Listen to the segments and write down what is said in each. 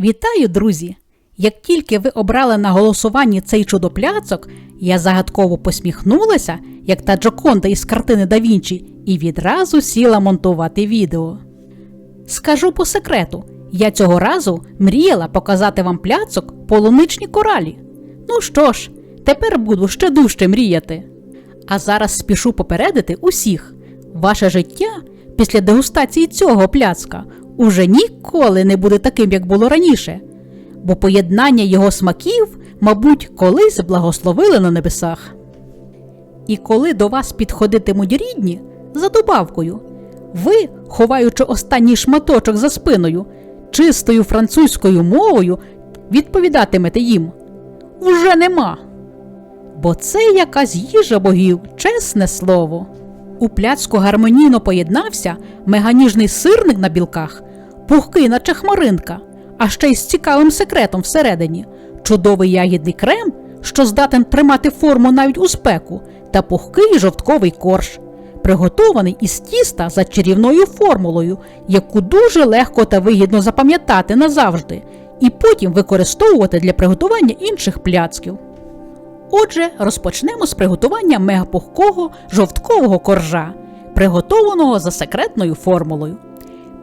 Вітаю, друзі! Як тільки ви обрали на голосуванні цей чудопляцок, я загадково посміхнулася, як та Джоконда із картини Да Вінчі, і відразу сіла монтувати відео. Скажу по секрету, я цього разу мріяла показати вам пляцок полуничні коралі. Ну що ж, тепер буду ще дужче мріяти. А зараз спішу попередити усіх: ваше життя після дегустації цього пляцка уже ніколи не буде таким, як було раніше, бо поєднання його смаків, мабуть, колись благословили на небесах. І коли до вас підходитимуть рідні за добавкою, ви, ховаючи останній шматочок за спиною, чистою французькою мовою відповідатимете їм Уже нема. Бо це якась їжа богів, чесне слово. У пляцку гармонійно поєднався меганіжний сирник на білках, пухкий, наче хмаринка, а ще й з цікавим секретом всередині чудовий ягідний крем, що здатен тримати форму навіть у спеку, та пухкий жовтковий корж, приготований із тіста за чарівною формулою, яку дуже легко та вигідно запам'ятати назавжди, і потім використовувати для приготування інших пляцків. Отже, розпочнемо з приготування мегапухкого жовткового коржа, приготованого за секретною формулою.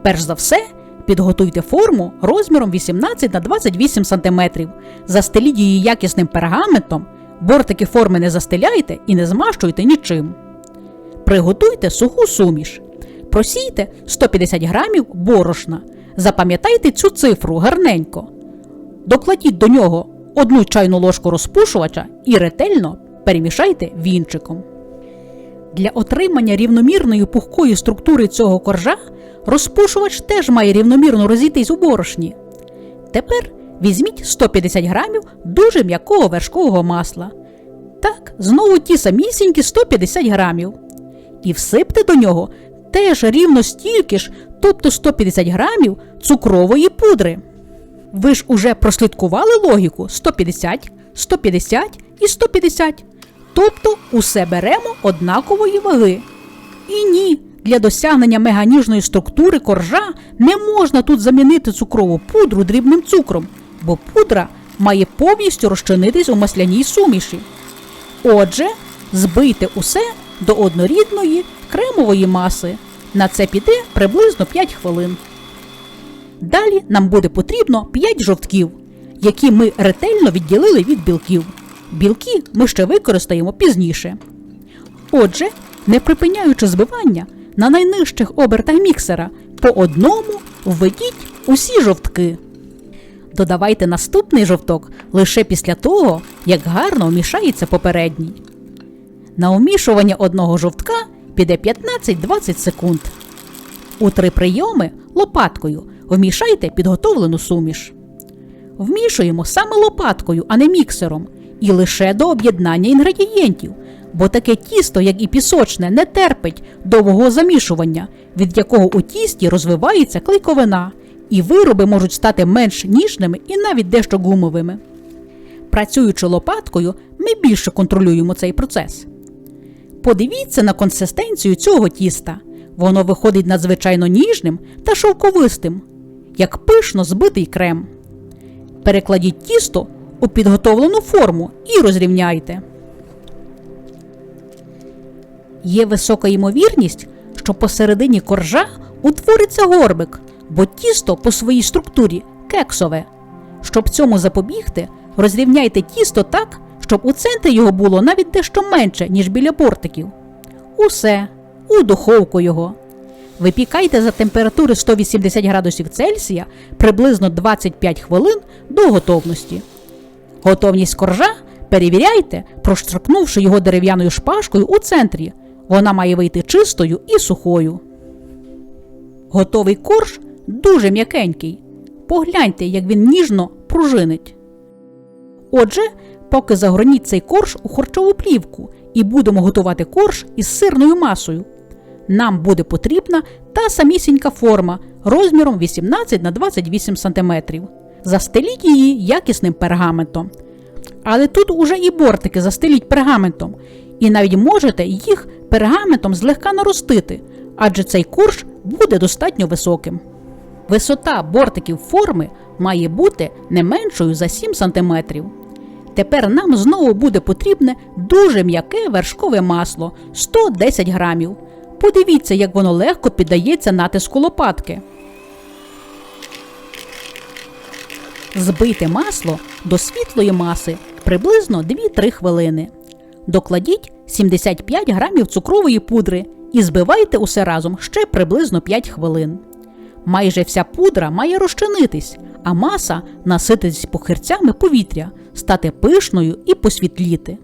Перш за все, підготуйте форму розміром 18 на 28 см, застеліть її якісним пергаментом, бортики форми не застеляйте і не змащуйте нічим. Приготуйте суху суміш. Просійте 150 грамів борошна. Запам'ятайте цю цифру гарненько. Докладіть до нього одну чайну ложку розпушувача і ретельно перемішайте вінчиком. Для отримання рівномірної пухкої структури цього коржа розпушувач теж має рівномірно розійтись у борошні. Тепер візьміть 150 грамів дуже м'якого вершкового масла. Так, знову ті самісінькі 150 грамів. І всипте до нього теж рівно стільки ж, тобто 150 грамів цукрової пудри. Ви ж уже прослідкували логіку 150, 150 і 150. Тобто усе беремо однакової ваги. І ні, для досягнення меганіжної структури коржа не можна тут замінити цукрову пудру дрібним цукром, бо пудра має повністю розчинитись у масляній суміші. Отже, збийте усе до однорідної кремової маси. На це піде приблизно 5 хвилин. Далі нам буде потрібно 5 жовтків, які ми ретельно відділили від білків. Білки ми ще використаємо пізніше. Отже, не припиняючи збивання, на найнижчих обертах міксера по одному введіть усі жовтки. Додавайте наступний жовток лише після того, як гарно вмішається попередній. На умішування одного жовтка піде 15-20 секунд. У три прийоми лопаткою вмішайте підготовлену суміш. Вмішуємо саме лопаткою, а не міксером, і лише до об'єднання інгредієнтів, бо таке тісто, як і пісочне, не терпить довгого замішування, від якого у тісті розвивається клейковина, і вироби можуть стати менш ніжними і навіть дещо гумовими. Працюючи лопаткою, ми більше контролюємо цей процес. Подивіться на консистенцію цього тіста. Воно виходить надзвичайно ніжним та шовковистим, як пишно збитий крем. Перекладіть тісто у підготовлену форму і розрівняйте. Є висока ймовірність, що посередині коржа утвориться горбик, бо тісто по своїй структурі кексове. Щоб цьому запобігти, розрівняйте тісто так, щоб у центрі його було навіть дещо менше, ніж біля бортиків. Усе, у духовку його. Випікайте за температури 180 градусів Цельсія приблизно 25 хвилин до готовності. Готовність коржа перевіряйте, проштрикнувши його дерев'яною шпажкою у центрі. Вона має вийти чистою і сухою. Готовий корж дуже м'якенький. Погляньте, як він ніжно пружинить. Отже, поки загорніть цей корж у харчову плівку і будемо готувати корж із сирною масою. Нам буде потрібна та самісінька форма розміром 18 на 28 см. Застеліть її якісним пергаментом. Але тут уже і бортики застеліть пергаментом, і навіть можете їх пергаментом злегка наростити, адже цей корж буде достатньо високим. Висота бортиків форми має бути не меншою за 7 см. Тепер нам знову буде потрібне дуже м'яке вершкове масло 110 грамів. Подивіться, як воно легко піддається натиску лопатки. Збийте масло до світлої маси приблизно 2-3 хвилини. Докладіть 75 грамів цукрової пудри і збивайте усе разом ще приблизно 5 хвилин. Майже вся пудра має розчинитись, а маса насититись похирцями повітря, стати пишною і посвітліти.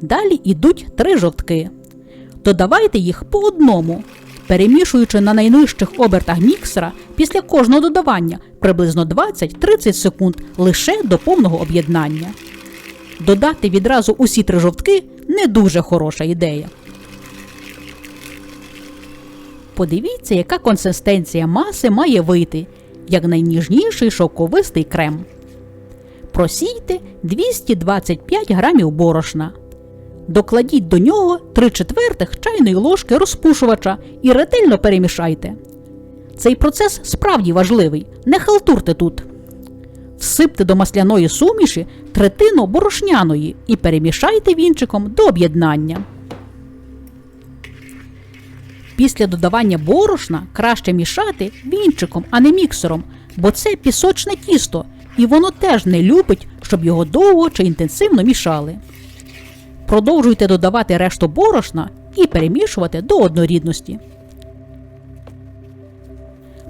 Далі йдуть три жовтки. Додавайте їх по одному, перемішуючи на найнижчих обертах міксера після кожного додавання приблизно 20-30 секунд лише до повного об'єднання. Додати відразу усі три жовтки не дуже хороша ідея. Подивіться, яка консистенція маси має вийти, як найніжніший шовковистий крем. Просійте 225 грамів борошна. Докладіть до нього 3 четвертих чайної ложки розпушувача і ретельно перемішайте. Цей процес справді важливий, не халтурте тут. Всипте до масляної суміші третину борошняної і перемішайте вінчиком до об'єднання. Після додавання борошна краще мішати вінчиком, а не міксером, бо це пісочне тісто, і воно теж не любить, щоб його довго чи інтенсивно мішали. Продовжуйте додавати решту борошна і перемішувати до однорідності.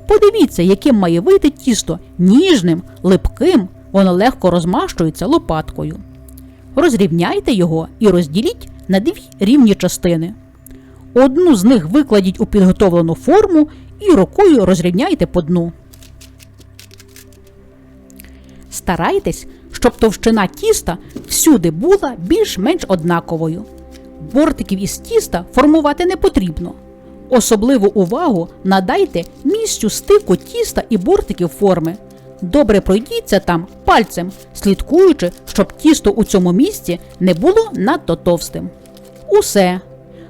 Подивіться, яким має вийти тісто ніжним, липким, воно легко розмащується лопаткою. Розрівняйте його і розділіть на дві рівні частини. Одну з них викладіть у підготовлену форму і рукою розрівняйте по дну. Старайтесь, щоб товщина тіста всюди була більш-менш однаковою. Бортиків із тіста формувати не потрібно. Особливу увагу надайте місцю стику тіста і бортиків форми. Добре пройдіться там пальцем, слідкуючи, щоб тісто у цьому місці не було надто товстим. Усе.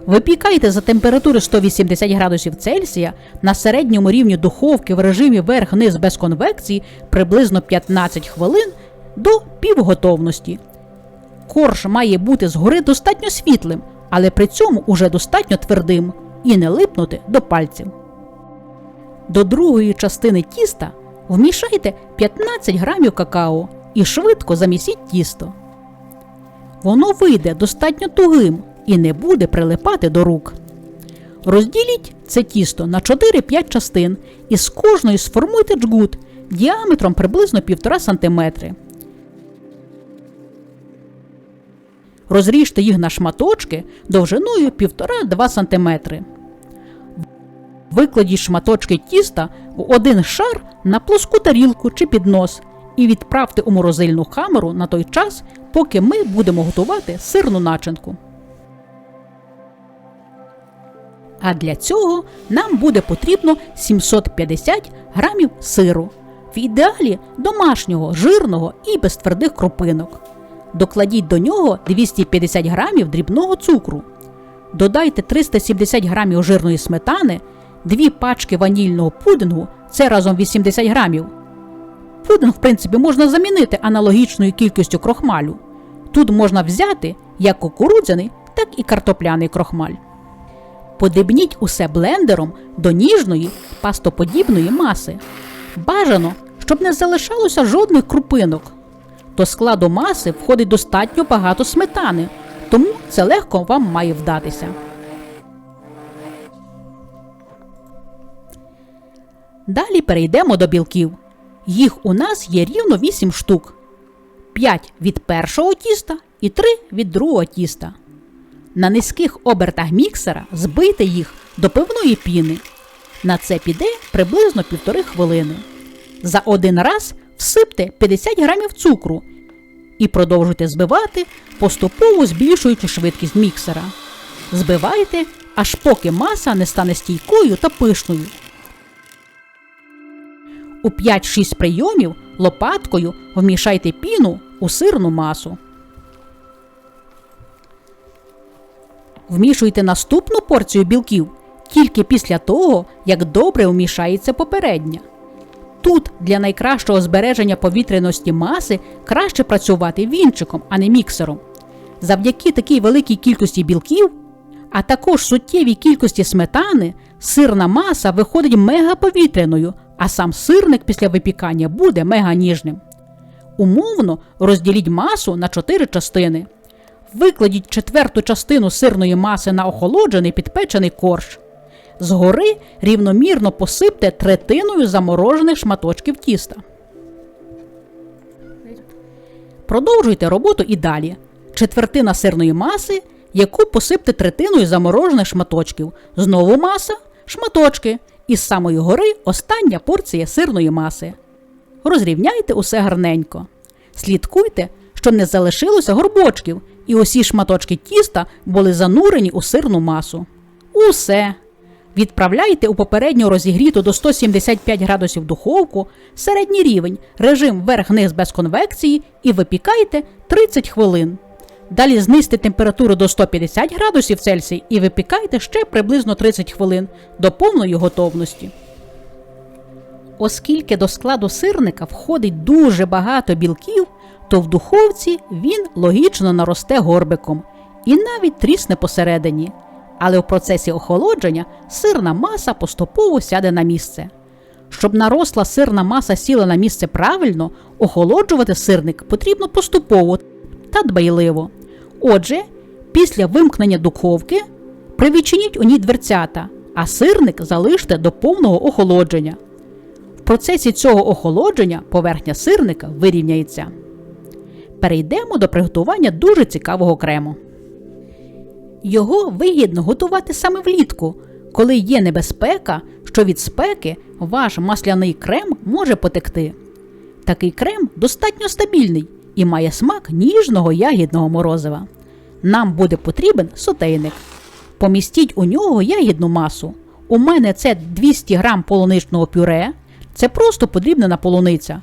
Випікайте за температури 180 градусів Цельсія на середньому рівні духовки в режимі верх-низ без конвекції приблизно 15 хвилин до півготовності. Корж має бути згори достатньо світлим, але при цьому уже достатньо твердим і не липнути до пальців. До другої частини тіста вмішайте 15 грамів какао і швидко замісіть тісто. Воно вийде достатньо тугим і не буде прилипати до рук. Розділіть це тісто на 4-5 частин і з кожної сформуйте джгут діаметром приблизно 1,5 см. Розріжте їх на шматочки довжиною 1,5-2 см. Викладіть шматочки тіста в один шар на плоску тарілку чи піднос і відправте у морозильну камеру на той час, поки ми будемо готувати сирну начинку. А для цього нам буде потрібно 750 грамів сиру. В ідеалі домашнього, жирного і без твердих кропинок. Докладіть до нього 250 грамів дрібного цукру. Додайте 370 грамів жирної сметани, 2 пачки ванільного пудингу це разом 80 грамів. Пудинг, в принципі, можна замінити аналогічною кількістю крохмалю. Тут можна взяти як кукурудзяний, так і картопляний крохмаль. Подибніть усе блендером до ніжної пастоподібної маси. Бажано, щоб не залишалося жодних крупинок. До складу маси входить достатньо багато сметани, тому це легко вам має вдатися. Далі перейдемо до білків. Їх у нас є рівно 8 штук: 5 від першого тіста і 3 від другого тіста. На низьких обертах міксера збийте їх до пивної піни. На це піде приблизно півтори хвилини. За один раз всипте 50 грамів цукру і продовжуйте збивати, поступово збільшуючи швидкість міксера. Збивайте, аж поки маса не стане стійкою та пишною. У 5-6 прийомів лопаткою вмішайте піну у сирну масу. Вмішуйте наступну порцію білків тільки після того, як добре вмішається попередня. Тут для найкращого збереження повітряності маси краще працювати вінчиком, а не міксером. Завдяки такій великій кількості білків, а також суттєвій кількості сметани, сирна маса виходить мегаповітряною, а сам сирник після випікання буде меганіжним. Умовно розділіть масу на чотири частини. Викладіть четверту частину сирної маси на охолоджений підпечений корж. Згори рівномірно посипте третиною заморожених шматочків тіста. Продовжуйте роботу і далі. Четвертина сирної маси, яку посипте третиною заморожених шматочків. Знову маса, шматочки. І з самої гори остання порція сирної маси. Розрівняйте усе гарненько. Слідкуйте, щоб не залишилося горбочків, і усі шматочки тіста були занурені у сирну масу. Усе. Відправляйте у попередньо розігріту до 175 градусів духовку, середній рівень, режим верх-низ без конвекції і випікайте 30 хвилин. Далі знизьте температуру до 150 градусів Цельсій і випікайте ще приблизно 30 хвилин до повної готовності. Оскільки до складу сирника входить дуже багато білків, то в духовці він логічно наросте горбиком і навіть трісне посередині. Але в процесі охолодження сирна маса поступово сяде на місце. Щоб наросла сирна маса сіла на місце правильно, охолоджувати сирник потрібно поступово та дбайливо. Отже, після вимкнення духовки привідчиніть у ній дверцята, а сирник залиште до повного охолодження. В процесі цього охолодження поверхня сирника вирівняється. Перейдемо до приготування дуже цікавого крему. Його вигідно готувати саме влітку, коли є небезпека, що від спеки ваш масляний крем може потекти. Такий крем достатньо стабільний і має смак ніжного ягідного морозива. Нам буде потрібен сотейник. Помістіть у нього ягідну масу. У мене це 200 грам полуничного пюре, це просто подрібнена полуниця,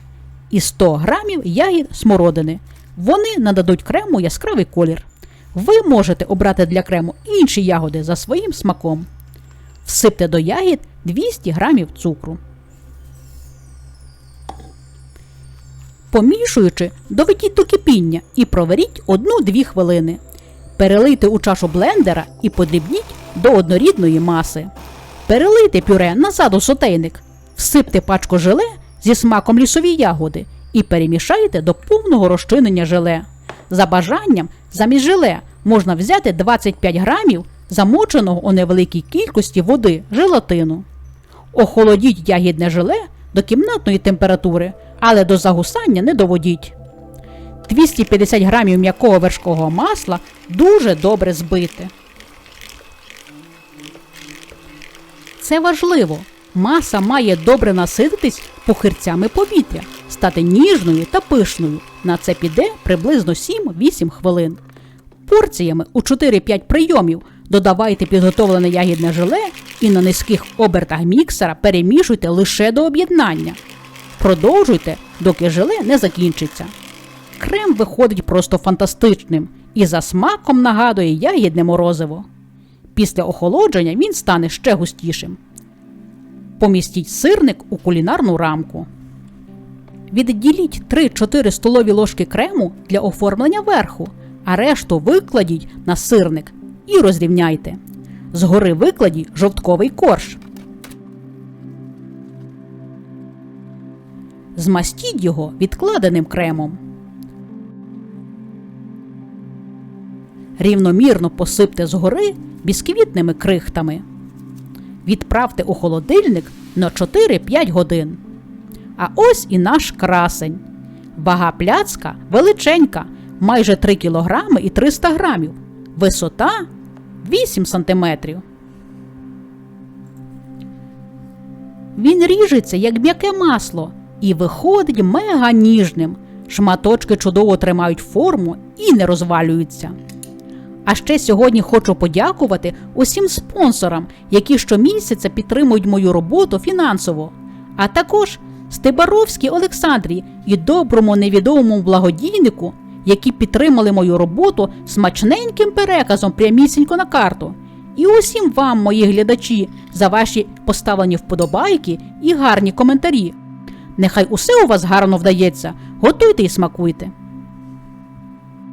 і 100 грамів ягід смородини. Вони нададуть крему яскравий колір. Ви можете обрати для крему інші ягоди за своїм смаком. Всипте до ягід 200 грамів цукру. Помішуючи, доведіть до кипіння і проваріть 1-2 хвилини. Перелийте у чашу блендера і подрібніть до однорідної маси. Перелийте пюре назад у сотейник, всипте пачку желе зі смаком лісові ягоди і перемішайте до повного розчинення желе. За бажанням, замість желе можна взяти 25 грамів замоченого у невеликій кількості води желатину. Охолодіть ягідне желе до кімнатної температури, але до загусання не доводіть. 250 грамів м'якого вершкового масла дуже добре збити. Це важливо. Маса має добре насититись похирцями повітря, стати ніжною та пишною. На це піде приблизно 7-8 хвилин. Порціями у 4-5 прийомів додавайте підготовлене ягідне желе і на низьких обертах міксера перемішуйте лише до об'єднання. Продовжуйте, доки желе не закінчиться. Крем виходить просто фантастичним і за смаком нагадує ягідне морозиво. Після охолодження він стане ще густішим. Помістіть сирник у кулінарну рамку. Відділіть 3-4 столові ложки крему для оформлення верху, а решту викладіть на сирник і розрівняйте. Згори викладіть жовтковий корж. Змастіть його відкладеним кремом. Рівномірно посипте згори бісквітними крихтами. Відправте у холодильник на 4-5 годин. А ось і наш красень. Вага пляцка величенька, майже 3 кг і 300 грамів. Висота 8 см. Він ріжеться, як м'яке масло, і виходить мега ніжним. Шматочки чудово тримають форму і не розвалюються. А ще сьогодні хочу подякувати усім спонсорам, які щомісяця підтримують мою роботу фінансово, а також Стебаровській Олександрі і доброму невідомому благодійнику, які підтримали мою роботу смачненьким переказом прямісінько на карту. І усім вам, мої глядачі, за ваші поставлені вподобайки і гарні коментарі. Нехай усе у вас гарно вдається, готуйте і смакуйте.